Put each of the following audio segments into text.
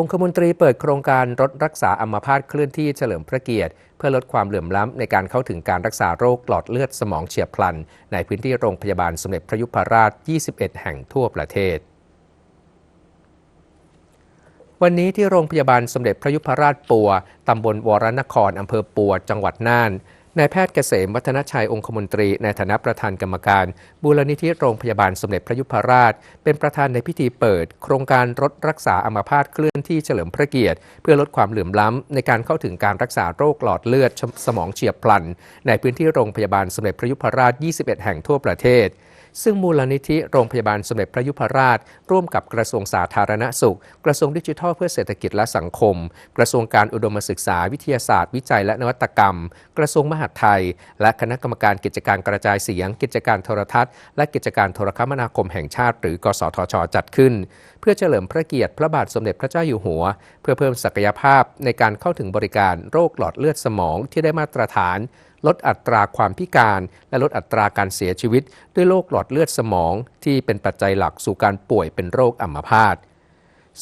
องคมนตรีเปิดโครงการรถรักษาอัมพาตเคลื่อนที่เฉลิมพระเกียรติ เพื่อลดความเหลื่อมล้ำในการเข้าถึงการรักษาโรคหลอดเลือดสมองเฉียบพลัน ในพื้นที่โรงพยาบาลสมเด็จพระยุพราช 21 แห่งทั่วประเทศ วันนี้ที่โรงพยาบาลสมเด็จพระยุพราชปัว ตำบลวรนครอำเภอปัว จังหวัดน่าน นายแพทย์เกษมวัฒนชัยองคมนตรี ในฐานะประธานกรรมการบูรณิธิโรงพยาบาลสมเด็จพระยุพราช เป็นประธานในพิธีเปิด โครงการรถรักษาอัมพาตเคลื่อนที่เฉลิมพระเกียรติ เพื่อลดความเหลื่อมล้ำ ในการเข้าถึงการรักษาโรคหลอดเลือดสมองเฉียบพลัน ในพื้นที่โรงพยาบาลสมเด็จพระยุพราช 21 แห่งทั่วประเทศ ซึ่งมูลนิธิโรงพยาบาลสมเด็จพระยุพราช ร่วมกับกระทรวงสาธารณสุข กระทรวงดิจิทัลเพื่อเศรษฐกิจและสังคม กระทรวงการอุดมศึกษาวิทยาศาสตร์ วิจัยและนวัตกรรม กระทรวงมหาดไทย และคณะกรรมการกิจการกระจายเสียง กิจการโทรทัศน์ และกิจการโทรคมนาคมแห่งชาติ หรือกสทช จัดขึ้น เพื่อเฉลิมพระเกียรติพระบาทสมเด็จพระเจ้าอยู่หัว เพื่อเพิ่มศักยภาพในการเข้าถึงบริการโรคหลอดเลือดสมองที่ได้มาตรฐาน ลดอัตราความพิการ และลดอัตราการเสียชีวิต ด้วยโรคหลอดเลือดสมอง ที่เป็นปัจจัยหลักสู่การป่วยเป็นโรคอัมพาต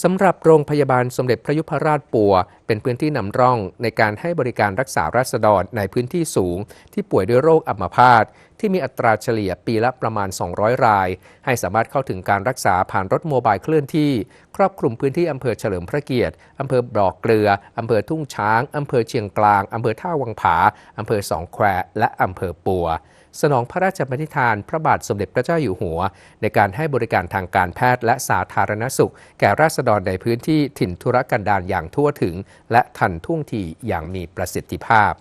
สำหรับโรงพยาบาลสมเด็จพระยุพราชปัว เป็นพื้นที่นำร่องในการให้บริการรักษาราษฎรในพื้นที่สูง ที่ป่วยด้วยโรคอัมพาตที่มีอัตราเฉลี่ยปีละประมาณ 200 ราย ให้สามารถเข้าถึงการรักษาผ่านรถโมบายเคลื่อนที่ ครอบคลุมพื้นที่อำเภอเฉลิมพระเกียรติอำเภอบ่อเกลืออำเภอทุ่งช้างอำเภอเชียงกลางอำเภอท่าวังผาอำเภอสองแควและอำเภอปัว สนองพระราชบัญญัติพระบาทสมเด็จพระเจ้าอยู่หัว ในการให้บริการทางการแพทย์และสาธารณสุข แก่ราษฎรในพื้นที่ถิ่นธุรกันดารอย่างทั่วถึง และทันท่วงทีอย่างมีประสิทธิภาพ